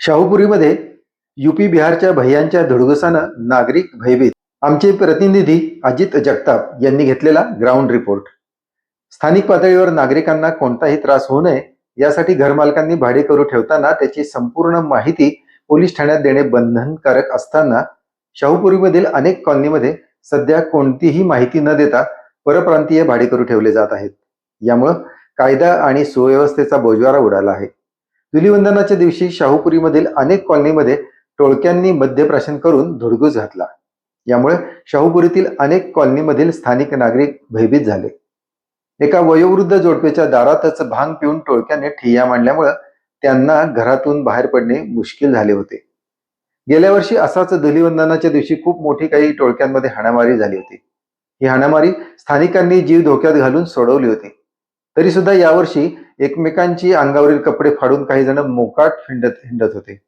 शाहूपुरीमध्ये UP बिहारच्या भैयांच्या धुडगुसानं नागरिक भयभीत. आमचे प्रतिनिधी अजित जगताप यांनी घेतलेला ग्राउंड रिपोर्ट स्थानिक पातळीवर नागरिकांना कोणताही त्रास होऊ नये यासाठी घरमालकांनी भाडे करू ठेवताना त्याची संपूर्ण माहिती पोलीस ठाण्यात देणे बंधनकारक असताना शाहूपुरीमधील अनेक कॉलनीमध्ये सध्या कोणतीही माहिती न देता परप्रांतीय भाडेकरू ठेवले जात आहेत. यामुळं कायदा आणि सुव्यवस्थेचा बोजवारा उडाला आहे. धुलिवंदनाच्या दिवशी शाहूपुरीमधील अनेक कॉलनीमध्ये टोळक्यांनी मद्यप्राशन करून धुडगूस घातला. यामुळे शाहूपुरीतील अनेक कॉलनीमधील स्थानिक नागरिक भयभीत झाले. एका वयोवृद्ध जोडपेच्या दारातच भांग पिऊन टोळक्याने ठिय्या मांडल्यामुळे त्यांना घरातून बाहेर पडणे मुश्किल झाले होते. गेल्या वर्षी असाच धुलिवंदनाच्या दिवशी खूप मोठी काही टोळक्यांमध्ये हाणामारी झाली होती. ही हाणामारी स्थानिकांनी जीव धोक्यात घालून सोडवली होती. तरी सुद्धा यावर्षी एकमेकांची अंगावरील कपडे फाडून काही जण मोकाट हिंडत हिंडत होते.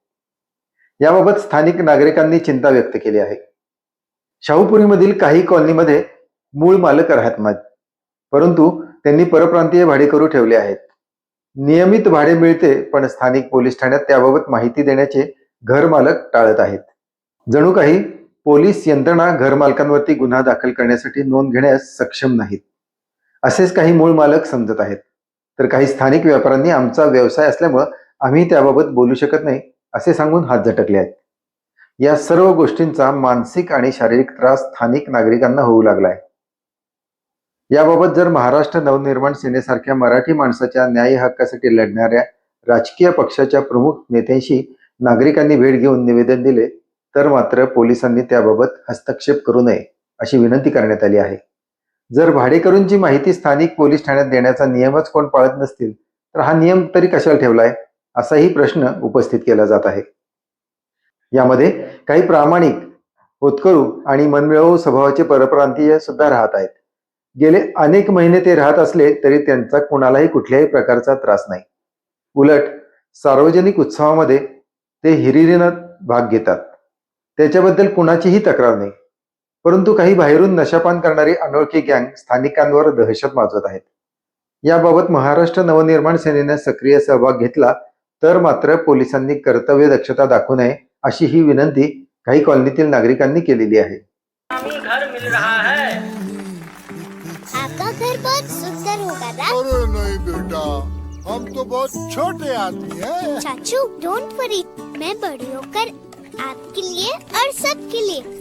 याबाबत स्थानिक नागरिकांनी चिंता व्यक्त केली आहे. शाहूपुरीमधील काही कॉलनीमध्ये मूळ मालक राहत परंतु त्यांनी परप्रांतीय भाडेकरू ठेवले आहेत. नियमित भाडे मिळते पण स्थानिक पोलीस ठाण्यात त्याबाबत माहिती देण्याचे घरमालक टाळत आहेत. जणू काही पोलीस यंत्रणा घरमालकांवरती गुन्हा दाखल करण्यासाठी नोंद घेण्यास सक्षम नाहीत. असेच काही मूळ मालक समजत आहेत. तर काही स्थानिक व्यापाऱ्यांनी आमचा व्यवसाय असल्यामुळं आम्ही त्याबाबत बोलू शकत नाही असे सांगून हात झटकले आहेत. या सर्व गोष्टींचा मानसिक आणि शारीरिक त्रास स्थानिक नागरिकांना होऊ लागलाय. याबाबत जर महाराष्ट्र नवनिर्माण सेनेसारख्या मराठी माणसाच्या न्याय हक्कासाठी लढणाऱ्या राजकीय पक्षाच्या प्रमुख नेत्यांशी नागरिकांनी भेट घेऊन निवेदन दिले तर मात्र पोलिसांनी त्याबाबत हस्तक्षेप करू नये अशी विनंती करण्यात आली आहे. जर भाडेकरूंची माहिती स्थानिक पोलीस ठाण्यात देण्याचा नियमच कोण पाळत नसतील तर हा नियम तरी कशाला ठेवलाय? असाही प्रश्न उपस्थित केला जात आहे. यामध्ये काही प्रामाणिक होतकरू आणि मनमिळवू स्वभावाचे परप्रांतीय सुद्धा राहत आहेत. गेले अनेक महिने ते राहत असले तरी त्यांचा कुणालाही कुठल्याही प्रकारचा त्रास नाही. उलट सार्वजनिक उत्सवामध्ये ते हिरिरीनं भाग घेतात. त्याच्याबद्दल कुणाचीही तक्रार नाही. परंतु काही बाहेरून नशापान करणारी अनोळखी गँग स्थानिकांवर दहशत माजवत आहेत. याबाबत महाराष्ट्र नवनिर्माण सेनेने सक्रिय सहभाग घेतला तर मात्र पोलिसांनी कर्तव्य दक्षता दाखवू नये अशी ही विनंती काही कॉलनीतील नागरिकांनी केलेली आहे. हमें घर मिल रहा है. आपका घर बहुत सुंदर होगा ना? अरे नहीं बेटा हम तो बहुत छोटे आदमी हैं। चाचू डोंट वरी मैं बड़ी होकर आपके लिए और सबके लिए